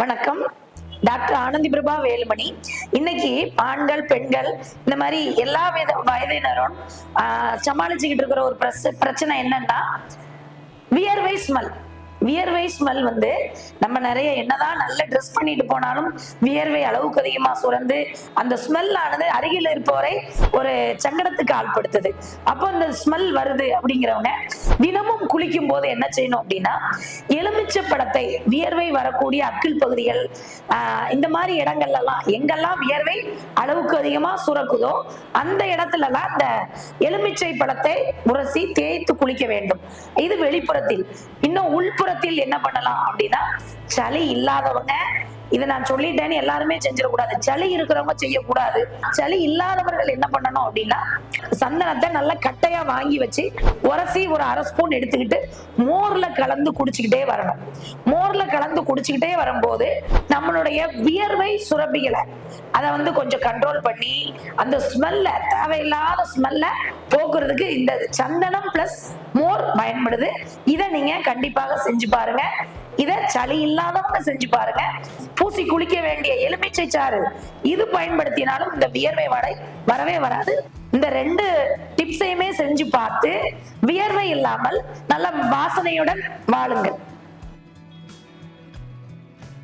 வணக்கம். டாக்டர் ஆனந்தி பிரபா வேலுமணி. இன்னைக்கு ஆண்கள் பெண்கள் இந்த மாதிரி எல்லா வித வயதினரும் சமாளிச்சுக்கிட்டு இருக்கிற ஒரு பிரச்சனை என்னன்னா வியர்வை ஸ்மெல். வியர்வை ஸ்மெல் வந்து நம்ம நிறைய என்னதான் நல்ல ட்ரெஸ் பண்ணிட்டு போனாலும் வியர்வை அளவுக்கு அதிகமா சுரந்து அந்த ஸ்மெல் ஆனது அருகில் இருப்பவரை ஒரு சங்கடத்துக்கு ஆள்படுத்துது. அப்போ அந்த ஸ்மெல் வருது அப்படிங்கிறவங்க தினமும் குளிக்கும் போது என்ன செய்யணும் அப்படின்னா எலுமிச்சை படத்தை வியர்வை வரக்கூடிய அக்கில் பகுதிகள் இந்த மாதிரி இடங்கள்லாம் எங்கெல்லாம் வியர்வை அளவுக்கு அதிகமா சுரக்குதோ அந்த இடத்துலலாம் இந்த எலுமிச்சை படத்தை உரசி தேய்த்து குளிக்க வேண்டும். இது வெளிப்புறத்தில். இன்னும் உள்புறத்தில் என்ன பண்ணலாம் அப்படின்னா சளி இல்லாதவங்க இதை நான் சொல்லிட்டேன்னு எல்லாருமே செஞ்சிடக்கூடாது. சளி இருக்கிறவங்க செய்யக்கூடாது. சளி இல்லாதவர்கள் என்ன பண்ணணும் அப்படின்னா சந்தனத்தை நல்லா கட்டையா வாங்கி வச்சு உரசி ஒரு அரை ஸ்பூன் எடுத்துக்கிட்டு மோர்ல கலந்து குடிச்சுக்கிட்டே வரணும். மோர்ல கலந்து குடிச்சுக்கிட்டே வரும்போது நம்மளுடைய வியர்வை சுரப்பிகளை அதை வந்து கொஞ்சம் கண்ட்ரோல் பண்ணி அந்த ஸ்மெல்ல தேவையில்லாத ஸ்மெல்ல போக்குறதுக்கு இந்த சந்தனம் பிளஸ் மோர் பயன்படுது. இதை நீங்க கண்டிப்பாக செஞ்சு பாருங்க. இத சளி இல்லாதவங்க செஞ்சு பாருங்க. பூசி குளிக்க வேண்டிய எலுமிச்சை சாறு இது பயன்படுத்தினாலும் இந்த வியர்வை வடை வரவே வராது. இந்த ரெண்டு டிப்ஸையுமே செஞ்சு பார்த்து வியர்வை இல்லாமல் நல்ல வாசனையுடன் வாழுங்கள்.